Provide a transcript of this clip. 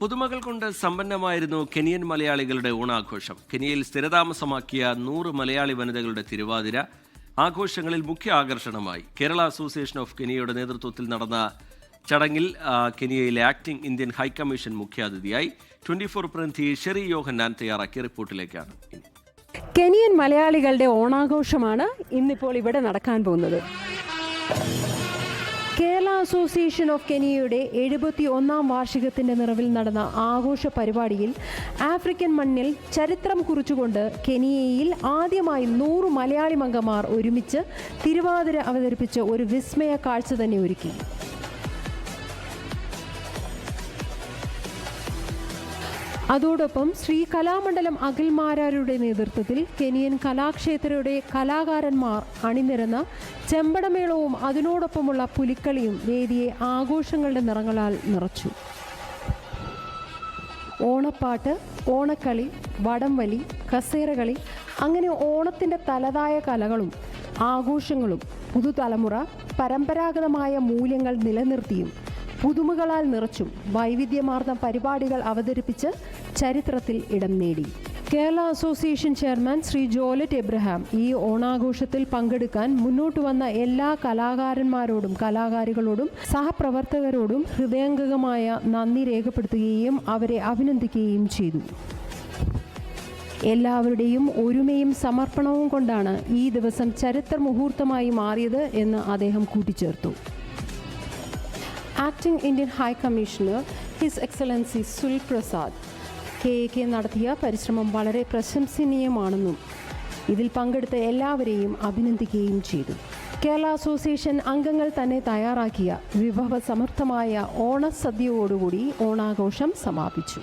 പുതുമകൾ കൊണ്ട് സമ്പന്നമായിരുന്നു കെനിയൻ മലയാളികളുടെ ഓണാഘോഷം. കെനിയയിൽ സ്ഥിരതാമസമാക്കിയ നൂറ് മലയാളി വനിതകളുടെ തിരുവാതിര ആഘോഷങ്ങളിൽ മുഖ്യ ആകർഷണമായി. കേരള അസോസിയേഷൻ ഓഫ് കെനിയയുടെ നേതൃത്വത്തിൽ നടന്ന ചടങ്ങിൽ കെനിയയിലെ ആക്ടിംഗ് ഇന്ത്യൻ ഹൈക്കമ്മീഷൻ മുഖ്യാതിഥിയായി ട്വന്റി ഫോർ പ്രതിനിധി ഷെറി യോഹന്നാൻ തയ്യാറാക്കിയ റിപ്പോർട്ടിലേക്കാണ് കെനിയൻ മലയാളികളുടെ ഓണാഘോഷമാണ് ഇന്നിപ്പോൾ ഇവിടെ നടക്കാൻ പോകുന്നത്. അസോസിയേഷൻ ഓഫ് കെനിയയുടെ എഴുപത്തി ഒന്നാം വാർഷികത്തിന്റെ നിറവിൽ നടന്ന ആഘോഷ പരിപാടിയിൽ ആഫ്രിക്കൻ മണ്ണിൽ ചരിത്രം കുറിച്ചുകൊണ്ട് കെനിയയിൽ ആദ്യമായി നൂറ് മലയാളി മംഗമാർ ഒരുമിച്ച് തിരുവാതിര അവതരിപ്പിച്ച ഒരു വിസ്മയ കാഴ്ച തന്നെ ഒരുക്കി. അതോടൊപ്പം ശ്രീ കലാമണ്ഡലം അഖിൽമാരാരുടെ നേതൃത്വത്തിൽ കെനിയൻ കലാക്ഷേത്രയുടെ കലാകാരന്മാർ അണിനിരന്ന ചെമ്പടമേളവും അതിനോടൊപ്പമുള്ള പുലിക്കളിയും വേദിയെ ആഘോഷങ്ങളുടെ നിറങ്ങളാൽ നിറച്ചു. ഓണപ്പാട്ട് ഓണക്കളി വടംവലി കസേരകളി അങ്ങനെ ഓണത്തിന്റെ തലതായ കലകളും ആഘോഷങ്ങളും പുതുതലമുറ പരമ്പരാഗതമായ മൂല്യങ്ങൾ നിലനിർത്തിയും പുതുമകളാൽ നിറച്ചും വൈവിധ്യമാർന്ന പരിപാടികൾ അവതരിപ്പിച്ച് ചരിത്രത്തിൽ ഇടം നേടി. കേരള അസോസിയേഷൻ ചെയർമാൻ ശ്രീ ജോലറ്റ് എബ്രഹാം ഈ ഓണാഘോഷത്തിൽ പങ്കെടുക്കാൻ മുന്നോട്ട് വന്ന എല്ലാ കലാകാരന്മാരോടും കലാകാരികളോടും സഹപ്രവർത്തകരോടും ഹൃദയംഗകമായ നന്ദി രേഖപ്പെടുത്തുകയും അവരെ അഭിനന്ദിക്കുകയും ചെയ്തു. എല്ലാവരുടെയും ഒരുമയും സമർപ്പണവും കൊണ്ടാണ് ഈ ദിവസം ചരിത്ര മുഹൂർത്തമായി മാറിയത് എന്ന് അദ്ദേഹം കൂട്ടിച്ചേർത്തു. Acting Indian high commissioner his excellency സുൽ Prasad K A K നടത്തിയ പരിശ്രമം വളരെ പ്രശംസനീയമാണെന്നും ഇതിൽ പങ്കെടുത്ത എല്ലാവരെയും അഭിനന്ദിക്കുകയും ചെയ്തു. കേരള അസോസിയേഷൻ അംഗങ്ങൾ തന്നെ തയ്യാറാക്കിയ വിഭവസമർത്ഥമായ ഓണസദ്യയോടുകൂടി ഓണാഘോഷം സമാപിച്ചു.